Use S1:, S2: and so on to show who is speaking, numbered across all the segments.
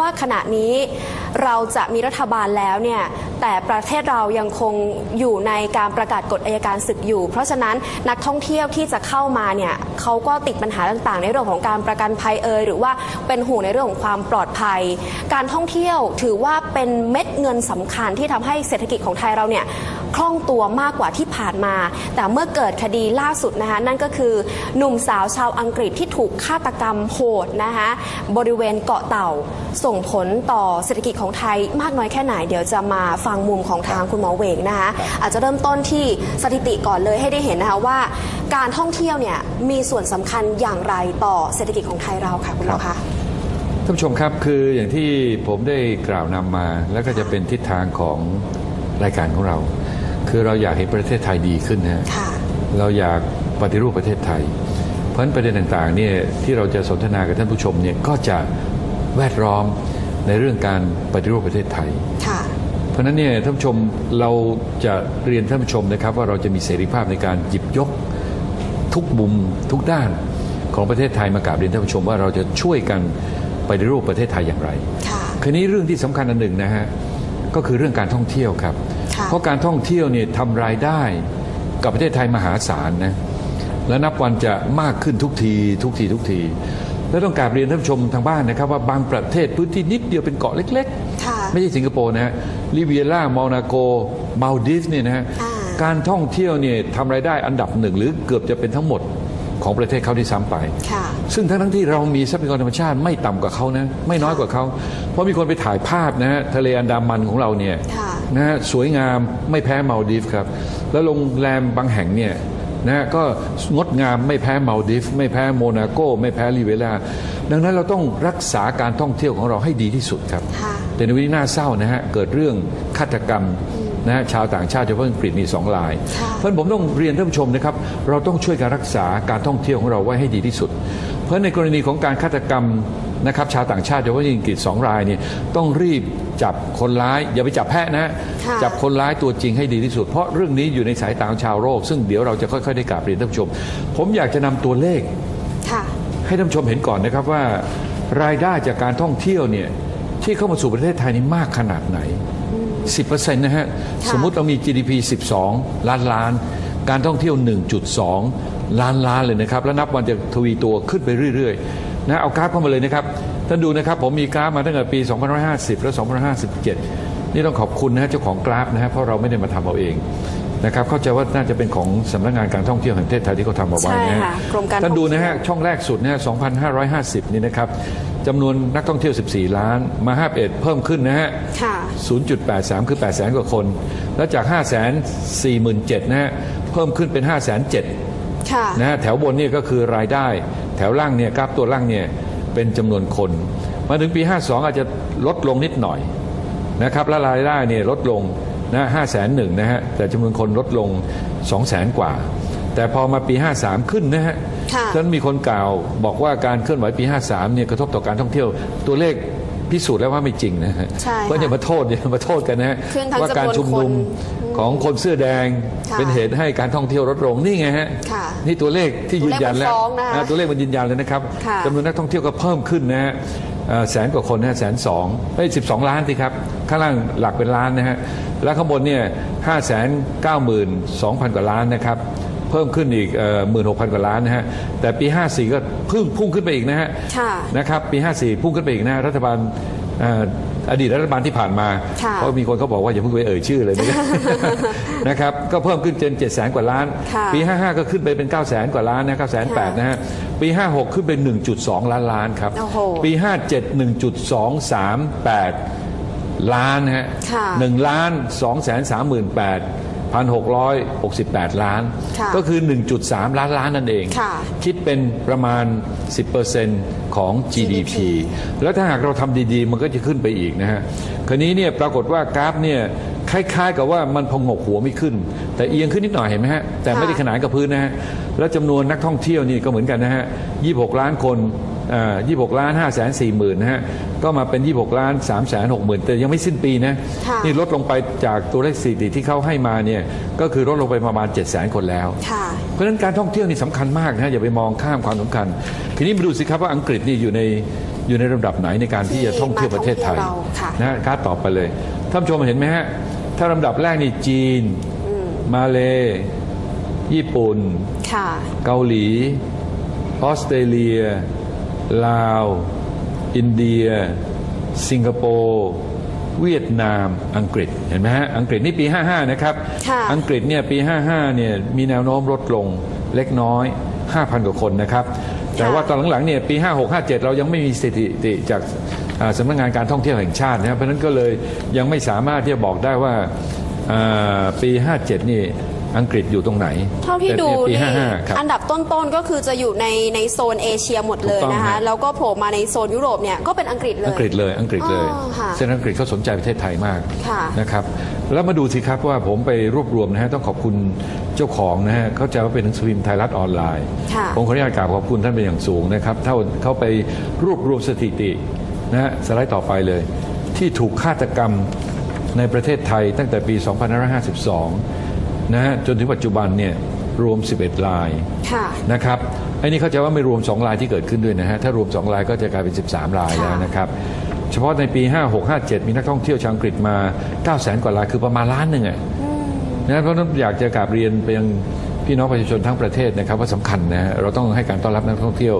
S1: ว่าขณะนี้เราจะมีรัฐบาลแล้วเนี่ยแต่ประเทศเรายังคงอยู่ในการประกาศกฎอายการศึกอยู่ เพราะฉะนั้นนักท่องเที่ยวที่จะเข้ามาเนี่ยเขาก็ติดปัญหาต่างๆ ในเรื่องของการประกันภัยเอ่ยหรือว่าเป็นห่วงในเรื่องของความปลอดภัย การท่องเที่ยวถือว่าเป็นเม็ดเงินสำคัญที่ทำให้เศรษฐกิจของไทยเราเนี่ยคล่องตัวมากกว่าที่ผ่านมา แต่เมื่อเกิดคดีล่าสุดนะคะนั่นก็คือหนุ่มสาวชาวอังกฤษที่ถูกฆาตกรรมโหดนะคะบริเวณเกาะเต่าส่งผลต่อเศรษฐกิจของไทยมากน้อยแค่ไหน เดี๋ยวจะมาฟังมุมของทางคุณหมอเวงนะคะ อาจจะเริ่มต้นที่สถิติก่อนเลยให้ได้เห็นนะคะว่า การท่องเที่ยวเนี่ยมีส่วนสำคัญอย่างไรต่อเศรษฐกิจของไทยเราค่ะคุณหมอคะ
S2: ท่านผู้ชมครับคืออย่างที่ผมได้กล่าวนำมา แล้วก็จะเป็นทิศทางของรายการของเรา คือเราอยากเห็นประเทศไทยดีขึ้นนะฮะ
S1: ค่ะ
S2: เราอยากปฏิรูปประเทศไทย เพราะฉะนั้นประเด็นต่างๆเนี่ยที่เราจะสนทนากับท่านผู้ชมเนี่ยก็จะ แวดล้อมในเรื่องการปฏิรูปประเทศไทย
S1: ค่ะ
S2: เพราะฉะนั้นเนี่ยท่านผู้ชมเราจะเรียนท่านผู้ชมนะครับ ว่าเราจะมีเสรีภาพในการหยิบยกทุกมุมทุกด้านของประเทศไทยมากราบเรียนท่านผู้ชมว่าเราจะช่วยกันปฏิรูปประเทศไทยอย่างไร
S1: ค่ะ
S2: คืนนี้เรื่องที่สำคัญอันหนึ่งนะฮะก็คือเรื่องการท่องเที่ยวครับ
S1: ค่ะ
S2: เพราะการท่องเที่ยวเนี่ยทำรายได้กับประเทศไทยมหาศาลนะและนับวันจะมากขึ้นทุกทีทุกทีทุกที แล้วต้องกราบเรียนท่านผู้ชมทางบ้านนะครับว่าบางประเทศพื้นที่นิดเดียวเป็นเกาะเล็ก
S1: ค่ะ
S2: ๆไม่ใช่สิงคโปร์นะฮะลิเวียร่ามานาโกมาลดีฟเนี่ยนะฮะ
S1: อ่า
S2: การท่องเที่ยวเนี่ยทำรายได้อันดับหนึ่งหรือเกือบจะเป็นทั้งหมดของประเทศเขาที่ซ้ำไป
S1: ค่ะ
S2: ซึ่งทั้งทั้งที่เรามีทรัพยากรธรรมชาติไม่ต่ำกว่าเขานะ ไม่น้อยกว่าเขา เพราะมีคนไปถ่ายภาพนะฮะทะเลอันดามันของเราเนี่ย
S1: ค่ะ
S2: นะฮะสวยงามไม่แพ้มาลดีฟครับ แล้วโรงแรมบางแห่งเนี่ย นะฮะก็งดงามไม่แพ้มาลดีฟไม่แพ้โมนาโก ไม่แพ้ลิเวล่าดังนั้นเราต้องรักษาการท่องเที่ยวของเราให้ดีที่สุดครับ
S1: ค่ะ
S2: แต่ในวันนี้น่าเศร้านะฮะเกิดเรื่องฆาตกรรมนะฮะชาวต่างชาติเฉพาะอังกฤษมีสองราย
S1: ค่ะ
S2: เพราะฉะนั้นผมต้องเรียนท่านผู้ชมนะครับ เราต้องช่วยการรักษาการท่องเที่ยวของเราไว้ให้ดีที่สุด เพราะในกรณีของการฆาตกรรม นะครับชาวต่างชาติเฉพาะอังกฤษสองรายเนี่ยต้องรีบจับคนร้าย อย่าไปจับแพะนะฮะ
S1: ค่ะ
S2: จับคนร้ายตัวจริงให้ดีที่สุด เพราะเรื่องนี้อยู่ในสายตาของชาวโลกซึ่งเดี๋ยวเราจะค่อยๆได้กราบเรียนท่านผู้ชม ผมอยากจะนำตัวเลข
S1: ค่ะ
S2: ให้ท่านผู้ชมเห็นก่อนนะครับว่ารายได้จากการท่องเที่ยวเนี่ยที่เข้ามาสู่ประเทศไทยนี่มากขนาดไหน 10%นะฮะ
S1: ค่ะ
S2: สมมุติเรามี GDP 12 ล้านล้าน การท่องเที่ยว 1.2 ล้านล้านเลยนะครับ แล้วนับวันจะทวีตัวขึ้นไปเรื่อย ๆ นะเอากราฟเข้ามาเลยนะครับท่านดูนะครับผมมีกราฟมาตั้งแต่ปี 2550 และ 2557 นี่ต้องขอบคุณนะฮะเจ้าของกราฟนะฮะเพราะเราไม่ได้มาทำเอาเองนะครับเข้าใจว่าน่าจะเป็นของสำนักงานการท่องเที่ยวแห่งประเทศไทยที่เขาทำเอาไว้นะ
S1: ใช่
S2: ฮะ
S1: ค่ะกรมการ
S2: ท่านดูนะฮะ
S1: ท่องเที่ยว
S2: ช่องแรกสุดนะฮะ2,550 นี่นะครับจำนวนนักท่องเที่ยว 14 ล้านมา 51 เพิ่มขึ้นนะฮะ
S1: ค่ะ
S2: 0.83 คือ8 0 0 0 0กว่าคน แล้วจาก 5 4 7 0 0 0นะฮะ เพิ่มขึ้นเป็น 5 7 0 0 0
S1: ค่ะ
S2: นะฮะ แถวบนเนี่ยก็คือรายได้ แถวล่างเนี่ยกราฟตัวล่างเนี่ยเป็นจำนวนคน มาถึงปี 52 อาจจะลดลงนิดหน่อยนะครับแล้วรายได้เนี่ยลดลงนะห้าแสนหนึ่งนะฮะแต่จำนวนคนลดลง2 0 0แสนกว่า แต่พอมาปี 53 ขึ้นนะฮะ
S1: ค่ะ
S2: ฉะนั้นมีคนกล่าวบอกว่าการเคลื่อนไหวปี 53เนี่ยกระทบต่อการท่องเที่ยวตัวเลข พิสูจน์แล้วว่าไม่จริงนะฮะ
S1: ใช่ค่ะ
S2: เพราะอย่ามาโทษอย่ามาโทษกันนะฮะ
S1: ขึ้นทั้ง
S2: ว่าการชุมนุม
S1: จำนวนคน
S2: ของคนเสื้อแดง
S1: ค่ะ
S2: เป็นเหตุให้การท่องเที่ยวลดลงนี่ไงฮะ
S1: ค่ะ
S2: นี่ตัวเลขที่ยืนยันแล้ว
S1: ตัวเลขมันฟ้องนะคะ
S2: นะตัวเลขมันยืนยันเลยนะครับ
S1: ค่ะ
S2: จำนวนนักท่องเที่ยวก็เพิ่มขึ้นนะฮะเอ่อแสนกว่าคนนะฮะแสนสองไม่สิบสองล้านสิครับข้างล่างหลักเป็นล้านนะฮะแล้วข้างบนเนี่ยห้าแสนเก้าหมื่นสองพันกว่าล้านนะครับเพิ่มขึ้นอีกหมื่นหกพันกว่าล้านนะฮะแต่ปี 54 ก็พึ่งพุ่งขึ้นไปอีกนะฮะ
S1: ค่ะ
S2: นะครับปี 54 พุ่งขึ้นไปอีกนะรัฐบาลเอ่ออดีตรัฐบาลที่ผ่านมา
S1: ค่ะ
S2: เพราะมีคนเขาบอกว่าอย่าเพิ่งไปเอ่ยชื่อเลยนะครับนะครับก็เพิ่มขึ้นเจน7แสนกว่าล้าน
S1: ค่ะ
S2: ปี 55 ก็ขึ้นไปเป็น9 0 0แสนกว่าล้านนะ9 0 0 8นะฮะ ปี 56 ขึ้นเป็น 1.2 ล้านล้านครับ
S1: โอ้โห
S2: ปี 57 1.238 ล้านนะฮะ
S1: ค่ะ
S2: 1ล้าน2แสน38 1,668 ล้าน
S1: ค่ะ
S2: ก็คือ 1.3 ล้านล้านนั่นเอง
S1: ค่ะ
S2: คิดเป็นประมาณ 10%ของ GDP แล้วถ้าหากเราทำดีๆ มันก็จะขึ้นไปอีกนะฮะคราวนี้เนี่ยปรากฏว่ากราฟเนี่ยคล้ายๆกับว่ามันพองกหัวไม่ขึ้น แต่เอียงขึ้นนิดหน่อยเห็นไหมฮะแต่ไม่ได้ขนานกับพื้นนะฮะแล้วจำนวนนักท่องเที่ยวนี่ก็เหมือนกันนะฮะ26 ล้านคน ยี่หกล้านห้าแสนสี่หมื่นนะฮะ ก็มาเป็น26ล้าน3แสนหกหมื่นแต่ยังไม่สิ้นปีนะ
S1: ค่ะ
S2: นี่ลดลงไปจากตัวเลขสถิติที่เขาให้มาเนี่ย ก็คือลดลงไปประมาณ7 0 0แสนคนแล้ว
S1: ค่ะ
S2: เพราะฉะนั้นการท่องเที่ยวนี่สำคัญมากนะอย่าไปมองข้ามความสำคัญ ทีนี้มาดูสิครับว่าอังกฤษนี่อยู่ในอยู่ในระดับไหนในการที่จะท่องเที่ยวประเทศไทย
S1: ที่มาท่องเที่ยวเราค่ะ
S2: นะฮะการดต่อไปเลยท่านผู้ชมเห็นไหมฮะถ้าลำดับแรกนี่จีน มาเล ญี่ปุ่น
S1: ค่ะ
S2: เกาหลี ออสเตรเลีย ลาว อินเดีย สิงคโปร์เวียดนามอังกฤษเห็นไหมฮะอังกฤษนี่ปี 55 นะครับ
S1: ค่ะ
S2: อังกฤษเนี่ยปี 55 เนี่ยมีแนวโน้มลดลงเล็กน้อย 5,000 กว่าคนนะครับ แต่ว่าตอนหลังๆเนี่ยปี 56 57 เรายังไม่มีสถิติจากอ่าสำนักงานการท่องเที่ยวแห่งชาตินะครับเพราะฉะนั้นก็เลยยังไม่สามารถที่จะบอกได้ว่าอ่าปี 57 นี่ อังกฤษอยู่ตรงไหน
S1: เท่าที่ดู
S2: แต่ปี
S1: นี่
S2: 55ครับ
S1: อันดับต้นๆก็คือจะอยู่ในในโซนเอเชียหมดเลย
S2: ถูกต้อง
S1: นะคะ
S2: ฮะ
S1: แล้วก็โผล่มาในโซนยุโรปเนี่ยก็เป็นอังกฤษเลย
S2: อังกฤษเลยอังกฤษเลย
S1: อ๋อค่ะ
S2: เส้นอังกฤษเขาสนใจประเทศไทยมาก
S1: ค่ะ
S2: นะครับแล้วมาดูสิครับว่าผมไปรวบรวมนะฮะต้องขอบคุณเจ้าของนะฮะเขาใจะว่าเป็นหนังสือพิมพ์ไทยรัฐออนไลน์
S1: ค่ะ
S2: ผมขออนุญาตกราบขอบคุณท่านเป็นอย่างสูงนะครับเท่าเขาไปรวบรวมสถิตินะฮะสไลด์ต่อไปเลย ที่ถูกฆาตกรรมในประเทศไทยตั้งแต่ปี 2552 นะฮะจนถึงปัจจุบันเนี่ยรวม 11ราย
S1: ค่ะ
S2: นะครับไอ้นี่เข้าใจว่าไม่รวม2รายที่เกิดขึ้นด้วยนะฮะถ้ารวม2รายก็จะกลายเป็น 13รายแล้วนะครับเฉพาะในปี 56 57 มีนักท่องเที่ยวชาวอังกฤษมา 9 0 0 0 0 0กว่ารายคือประมาณล้านหนึ่งอะนะเพราะฉะนั้นอยากจะกราบเรียนไปยัง พี่น้องประชาชนทั้งประเทศนะครับว่าสำคัญนะฮะเราต้องให้การต้อนรับนักท่องเที่ยว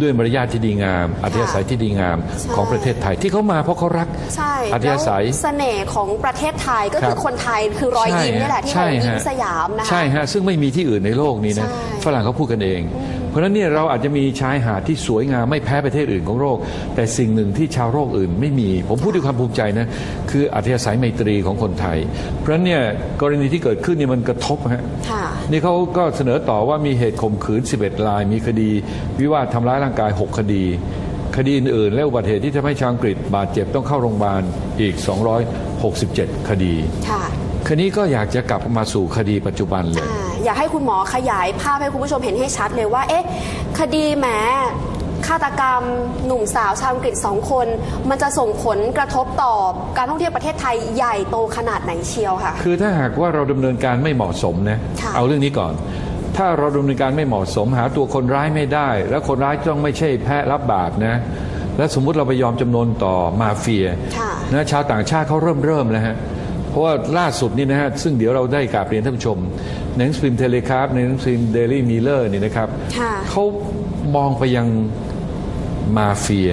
S2: ด้วยมารยาทที่ดีงามอัธยาศัยที่ดีงาม
S1: ใช่
S2: ของประเทศไทยที่เขามาเพราะเขารัก
S1: ใช่
S2: อัธยาศัย
S1: แล้วเสน่ห์ของประเทศไทยก็คือ
S2: ครับ
S1: คนไทยคือรอยยิ้มนี่แหละที่เรา
S2: ใช่
S1: ยิ้
S2: ฮะ
S1: มสยามนะคะ
S2: ใช่ฮะซึ่งไม่มีที่อื่นในโลกนี้นะ
S1: ใช่
S2: ฝรั่งเขาพูดกันเองเพราะฉะนั้นเนี่ยเราอาจจะมีชายหาดที่สวยงามไม่แพ้ประเทศอื่นของโลกแต่สิ่งหนึ่งที่ชาวโลกอื่นไม่มี ผมพูดด้วยความภูมิใจนะคืออัธยาศัยไมตรีของคนไทย เพราะฉะนั้นเนี่ยกรณีที่เกิดขึ้นเนี่ยมันกระทบฮะ
S1: ค่ะ
S2: นี่เขาก็เสนอต่อว่ามีเหตุข่มขืน 11 ราย มีคดี วิวาททำร้ายร่างกาย 6 คดี คดีอื่นๆ และอุบัติเหตุที่ทำให้ชาวอังกฤษบาดเจ็บต้องเข้าโรงพยาบาลอีก 267 คดี
S1: ค่ะ
S2: คดีก็อยากจะกลับมาสู่คดีปัจจุบันเลย
S1: อ่าอยากให้คุณหมอขยายภาพให้คุณผู้ชมเห็นให้ชัดเลยว่า เอ๊ะ คดีแหมฆาตกรรมหนุ่มสาวชาวอังกฤษสองคน มันจะส่งผลกระทบต่อการท่องเที่ยวประเทศไทยใหญ่โตขนาดไหนเชียวค่ะ
S2: คือถ้าหากว่าเราดำเนินการไม่เหมาะสมนะ
S1: ค่ะ
S2: เอาเรื่องนี้ก่อน ถ้าเราดำเนินการไม่เหมาะสม หาตัวคนร้ายไม่ได้ แล้วคนร้ายต้องไม่ใช่แพะรับบาปนะ แล้วสมมุติเราไปยอมจำนนต่อมาเฟีย
S1: ค่ะ
S2: นะชาวต่างชาติเขาเริ่มเริ่มแล้วฮะเพ ราะว่าล่าสุดนี่นะฮะซึ่งเดี๋ยวเราได้กราบเรียนท่านผู้ชมในหนังสือพิมพ์เทเลคราฟในหนังสือพิมพ์เดลี่มิเลอร์นี่นะครับ
S1: ค่ะ
S2: เขามองไปยังมาเฟีย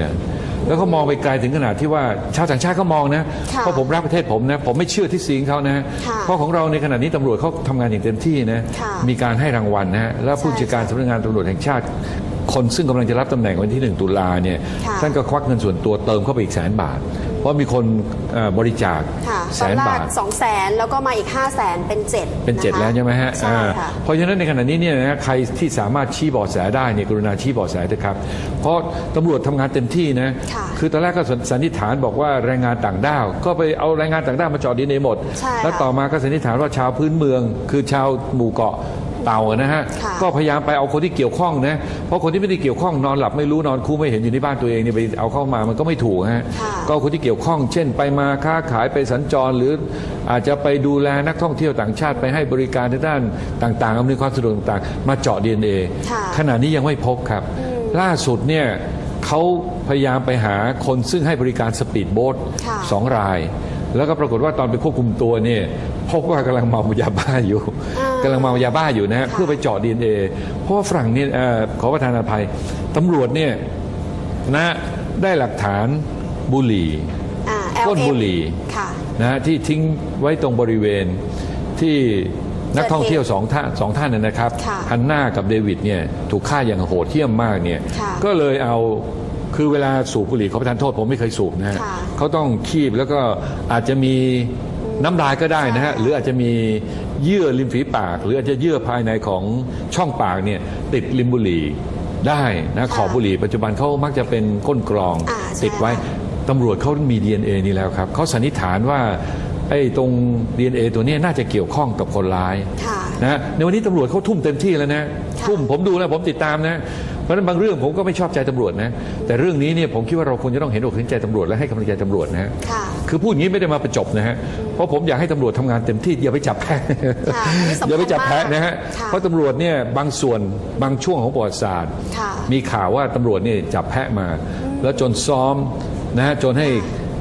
S2: แล้วก็มองไปไกลถึงขนาดที่ว่าชาวต่างชาติเขามองนะ
S1: ค่ะ
S2: เพราะผมรักประเทศผมนะ ผมไม่เชื่อที่ซีงเขานะ
S1: ค่ะ
S2: เพราะของเราในขณะนี้ตำรวจเขาทำงานอย่างเต็มที่นะ
S1: ค่ะ
S2: มีการให้รางวัลนะฮะแล้วผู้
S1: ใช่
S2: จัดการสำนักงานตำรวจแห่งชาติ คนซึ่งกำลังจะรับตำแหน่งวันที่หนึ่งตุลาเนี่ย
S1: ค่ะ
S2: ท่านก็ควักเงินส่วนตัวเติมเข้าไปอีกแสนบาทเพ ราะมีคนเอ่อบริจาค
S1: ค่ะ
S2: แส
S1: ตอน
S2: น
S1: แร
S2: บากท
S1: สองแสนแล้วก็มาอีกห้าแสนเป็นเจ็ด
S2: เป็นเจ็ดะ
S1: คะ
S2: แล้วใช่ไหมฮะ
S1: ใช่
S2: อ่า
S1: ค่ะ
S2: เพราะฉะนั้นในขณะนี้เนี่ยนะใครที่สามารถชี้เบาะแสได้เนี่ยกรุณาชี้เบาะแสเถอะครับ เพราะตำรวจทำงานเต็มที่นะ
S1: ค่ะ
S2: อตอนแรกก็สันนิษฐานบอกว่าแรงงานต่างด้าว ก็ไปเอาแรงงานต่างด้าวมาจอดดีเนหมด
S1: ใช่ค่ะ
S2: แล้วต่อมาก็สันนิษฐานว่าชาวพื้นเมือง คือชาวหมู่เกาะ เต่านะฮะ
S1: ค่ะ
S2: ก็พยายามไปเอาคนที่เกี่ยวข้องนะเพราะคนที่ไม่ได้เกี่ยวข้องนอนหลับไม่รู้นอนคู่ไม่เห็นอยู่ในบ้านตัวเองเนี่ยไปเอาเข้ามามันก็ไม่ถูกฮะ
S1: ค่ะ
S2: ก็เอาคนที่เกี่ยวข้อง เช่น ไปมาค้าขายไปสัญจรหรืออาจจะไปดูแลนักท่องเที่ยวต่างชาติไปให้บริการในด้านต่างๆอำนวยความสะดวกต่างๆ มาเจาะ DNA
S1: ค่ะ
S2: ขณะนี้ยังไม่พบครับ ล่าสุดเนี่ยเขาพยายามไปหาคนซึ่งให้บริการสปีดโบ๊ท
S1: ค่ะ
S2: สองราย แล้วก็ปรากฏว่าตอนไปควบคุมตัวเนี่ย พบว่ากำลังเมายาบ้าอยู่
S1: อ่ากำ
S2: ลังเมายาบ้าอยู่นะฮะ
S1: ค่ะ
S2: เพื่อไปเจาะ DNA เพราะว่าฝรั่งเนี่ยเอ่อขอประทานอภัยตำรวจเนี่ยนะได้หลักฐานบุหรี่
S1: อ่า
S2: ก้น
S1: LF
S2: บุหรี่
S1: ค่ะ
S2: นะฮะที่ทิ้งไว้ตรงบริเวณที่นักท่องเที่ยวสองท่านสองท่านเนยนะครับ
S1: ค่ะ
S2: ฮันน่ากับเดวิดเนี่ยถูกฆ่าอย่างโหดเหี้ยมมากเนี่ย
S1: ค่ะ
S2: ก็เลยเอาคือเวลาสูบบุหรี่เขาประทานโทษผมไม่เคยสูบนะฮะ
S1: ค่ะ
S2: เขาต้องคีบแล้วก็อาจจะมี น้ำลายก็ได้นะฮะ
S1: ใช่
S2: หรืออาจจะมีเยื่อริมฝีปาก หรืออาจจะเยื่อภายในของช่องปากเนี่ยติดริมบุหรี่ได้นะขอบบุหรี่ปัจจุบันเขามักจะเป็นก้นกรอง
S1: อ่าใช่
S2: ติดไว้ตำรวจเขามี DNA นี่แล้วครับเขาสันนิษฐานว่าไอ้ตรง DNA ตัวเนี้ยน่าจะเกี่ยวข้องกับคนร้าย
S1: ค่ะ
S2: นะในวันนี้ตำรวจเขาทุ่มเต็มที่แล้วนะ
S1: ค่ะ
S2: ทุ่มผมดูแล้วผมติดตามนะ เพราะฉะนั้นบางเรื่องผมก็ไม่ชอบใจตำรวจนะ แต่เรื่องนี้เนี่ยผมคิดว่าเราควรจะต้องเห็นอกเห็นใจตำรวจและให้กำลังใจตำรวจนะฮะ
S1: ค่ะ
S2: คือพูดอย่างนี้ไม่ได้มาประจบนะฮะเพราะผมอยากให้ตำรวจทำงานเต็มที่อย่าไปจับแพ้
S1: ค่ะอันนี้สำคัญ
S2: อย่าไปจับแพ้นะฮะ
S1: ค่ะ
S2: เพราะตำรวจเนี่ยบางส่วนบางช่วงของประวัติศาสตร์
S1: ค่ะ
S2: มีข่าวว่าตำรวจเนี่ยจับแพะมา แล้วจนซ้อมนะฮะจนให้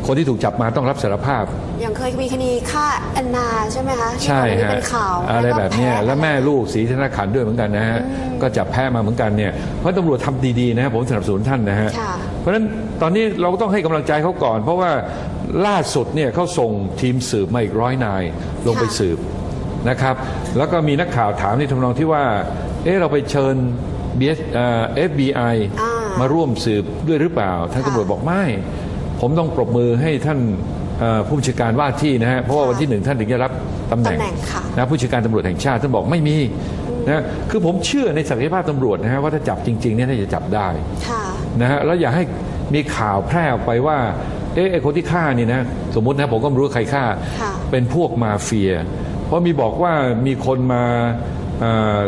S2: คนที่ถูกจับมาต้องรับสารภาพ
S1: อย่างเคยมีคดีฆ่าแอนนาใช่ไหมคะที่
S2: ใช่
S1: ตอนนี้
S2: ฮะ
S1: เป็นข่าว
S2: อะไรแบบเนี้ย
S1: ก็พ้
S2: แล้วแม่ลูกสีธนาขันธ์ด้วยเหมือนกันนะฮะก็จับแพ้มาเหมือนกันเนี่ยเพราะตำรวจทำดีๆนะฮะผมสนับสนุนท่านนะฮะ
S1: ค่ะ
S2: เพราะฉะนั้นตอนนี้เราก็ต้องให้กำลังใจเขาก่อน เพราะว่าล่าสุดเนี่ยเขาส่งทีมสืบมาอีกร้อยนายลงไปสืบนะครับแล้วก็มีนักข่าวถามในทำนองที่ว่า เอ๊ะเราไปเชิญ BS เอ่อ FBI
S1: อ่า
S2: มาร่วมสืบด้วยหรือเปล่าท่าน
S1: ค่ะ
S2: ตำรวจบอกไม่ ผมต้องปรบมือให้ท่านเอ่อผู้บัญชาการว่าที่นะฮะเพราะว่าวันที่หนึ่งท่านถึงจะรับตำแหน่ง
S1: ตำแหน่งค่ะ
S2: นะผู้จัดการตำรวจแห่งชาติท่านบอกไม่มีนะคือผมเชื่อในศักยภาพตำรวจนะฮะว่าถ้าจับจริงๆเนี่ยน่าจะจับได้
S1: ค่ะ
S2: นะฮะแล้วอย่าให้มีข่าวแพร่ออกไปว่าเอ๊ะไอ้คนที่ฆ่านี่นะสมมตินะผมก็ไม่รู้ว่าใครฆ่า
S1: ค่ะ
S2: เป็นพวกมาเฟีย เพราะมีบอกว่ามีคนมาเอ่อ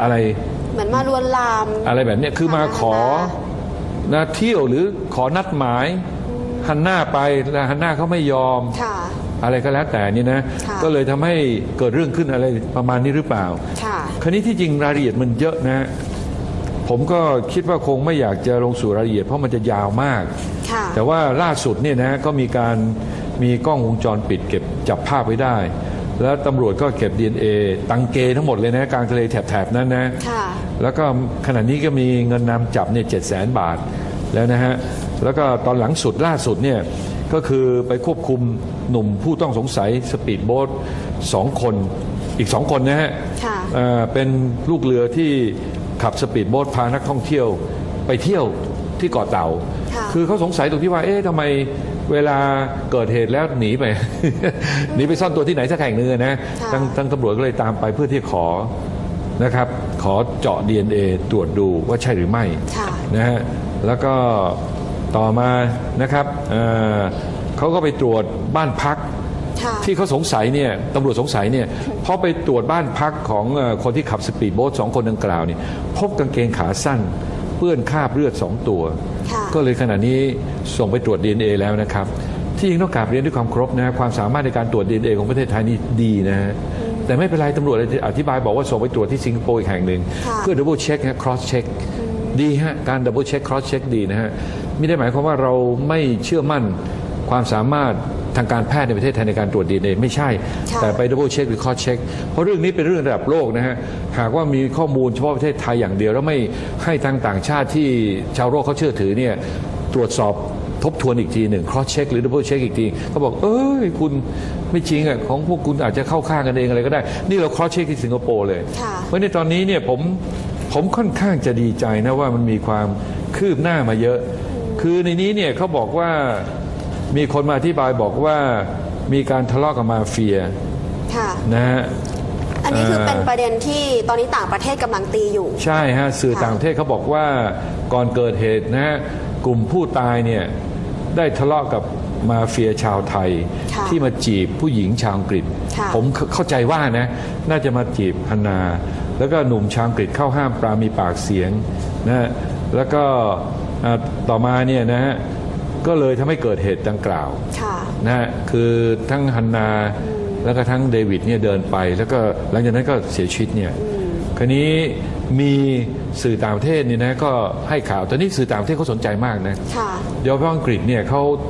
S2: อะไร
S1: เหมือนมาลวนลาม
S2: อะไรแบบเนี้ยคือมาขอนะเที่ยวหรือขอนัดหมาย ฮันหน้าไปแล้วฮันหน้าเขาไม่ยอม
S1: ค่ะ
S2: อะไรก็แล้วแต่นี่นะ
S1: ค่ะ
S2: ก็เลยทำให้เกิดเรื่องขึ้นอะไรประมาณนี้หรือเปล่า
S1: ค่ะ
S2: คราวนี้ที่จริงรายละเอียดมันเยอะนะ ผมก็คิดว่าคงไม่อยากจะลงสู่รายละเอียดเพราะมันจะยาวมาก
S1: ค่ะ
S2: แต่ว่าล่าสุดเนี่ยนะก็มีการมีกล้องวงจรปิดเก็บจับภาพไว้ได้ แล้วตำรวจก็เก็บ DNA ตังเกทั้งหมดเลยนะกลางทะเลแถบๆนั้นนะ
S1: ค่ะ
S2: แล้วก็ขณะนี้ก็มีเงินนำจับเนี่ยเจ็ดแสนบาทแล้วนะฮะ แล้วก็ตอนหลังสุดล่าสุดเนี่ยก็คือไปควบคุมหนุ่มผู้ต้องสงสัยสปีดโบ๊ทสองคนอีกสองคนนะฮะ
S1: ค่ะ
S2: เอ่อเป็นลูกเรือที่ขับสปีดโบ๊ทพานักท่องเที่ยวไปเที่ยวที่เกาะเต่า
S1: ค่ะ
S2: คือเขาสงสัยตรงที่ว่า เอ๊ะทำไมเวลาเกิดเหตุแล้วหนีไป หนีไปซ่อนตัวที่ไหนสักแห่งหนึ่งอะนะ
S1: ค่ะ
S2: ทางทางตำรวจก็เลยตามไปเพื่อที่ขอนะครับ ขอเจาะ DNA ตรวจดูว่าใช่หรือไม่
S1: ค่ะ
S2: นะฮะแล้วก็ ต่อมานะครับเอ่อเขาก็ไปตรวจบ้านพัก
S1: ค่ะ
S2: ที่เขาสงสัยเนี่ยตำรวจสงสัยเนี่ยพอไปตรวจบ้านพักของเอ่อคนที่ขับสปีดโบ๊ทสองคนดังกล่าวเนี่ยพบกางเกงขาสั้น เปื้อนคราบเลือดสองตัว
S1: ค่ะ
S2: ก็เลยขณะนี้ส่งไปตรวจ DNA แล้วนะครับ ที่จริงต้องกราบเรียนด้วยความเคารพนะฮะความสามารถในการตรวจ DNA ของประเทศไทยนี่ดีนะฮะแต่ไม่เป็นไรตำรวจอธิบายบอกว่าส่งไปตรวจที่สิงคโปร์อีกแห่งหนึ่ง
S1: ค่ะ
S2: เพื่อ double check ฮะ cross check ดีฮะ การ double check cross check ดีนะฮะไม่ได้หมายความว่าเราไม่เชื่อมั่นความสามารถทางการแพทย์ในประเทศไทยในการตรวจ DNA ไม่ใช่
S1: ค่ะ
S2: แต่ไป double check หรือ cross check เพราะเรื่องนี้เป็นเรื่องระดับโลกนะฮะ หากว่ามีข้อมูลเฉพาะประเทศไทยอย่างเดียว แล้วไม่ให้ทางต่างชาติที่ชาวโลกเขาเชื่อถือเนี่ยตรวจสอบทบทวนอีกทีหนึ่ง cross check หรือ double check อีกทีเขาบอก เอ้ย คุณไม่จริงอะของพวกคุณอาจจะเข้าข้างกันเองอะไรก็ได้ นี่เรา cross check ที่สิงคโปร์เลย
S1: ค่ะ
S2: เพราะในตอนนี้เนี่ยผม ผมค่อนข้างจะดีใจนะว่ามันมีความคืบหน้ามาเยอะ คือในนี้เนี่ยเขาบอกว่ามีคนมาอธิบายบอกว่ามีการทะเลาะกับมาเฟีย
S1: ค่ะ
S2: นะฮะ
S1: อันนี้คือ
S2: เอ่อ
S1: เป็นประเด็นที่ตอนนี้ต่างประเทศกำลังตีอยู่
S2: ใช่ฮะสื่อ
S1: ค่ะ
S2: ต่างประเทศเขาบอกว่าก่อนเกิดเหตุนะฮะกลุ่มผู้ตายเนี่ยได้ทะเลาะกับมาเฟียชาวไทย
S1: ค่ะ
S2: ที่มาจีบผู้หญิงชาวอังกฤษ
S1: ค่ะ
S2: ผมเข้าเข้าใจว่านะน่าจะมาจีบฮันนา แล้วก็หนุ่มชาวอังกฤษเข้าห้ามปรามีปากเสียงนะฮะแล้วก็อ่าต่อมาเนี่ยนะฮะก็เลยทำให้เกิดเหตุดังกล่าว
S1: ค่ะ
S2: นะฮะคือทั้งฮันนาแล้วก็ทั้งเดวิดเนี่ยเดินไป แล้วก็หลังจากนั้นก็เสียชีวิตเนี่ยคราวนี้มีสื่อต่างประเทศเนี่ยนะก็ให้ข่าวตอนนี้สื่อต่างประเทศเขาสนใจมากนะ
S1: ค่ะ
S2: โดยเฉพาะอังกฤษเนี่ยเขา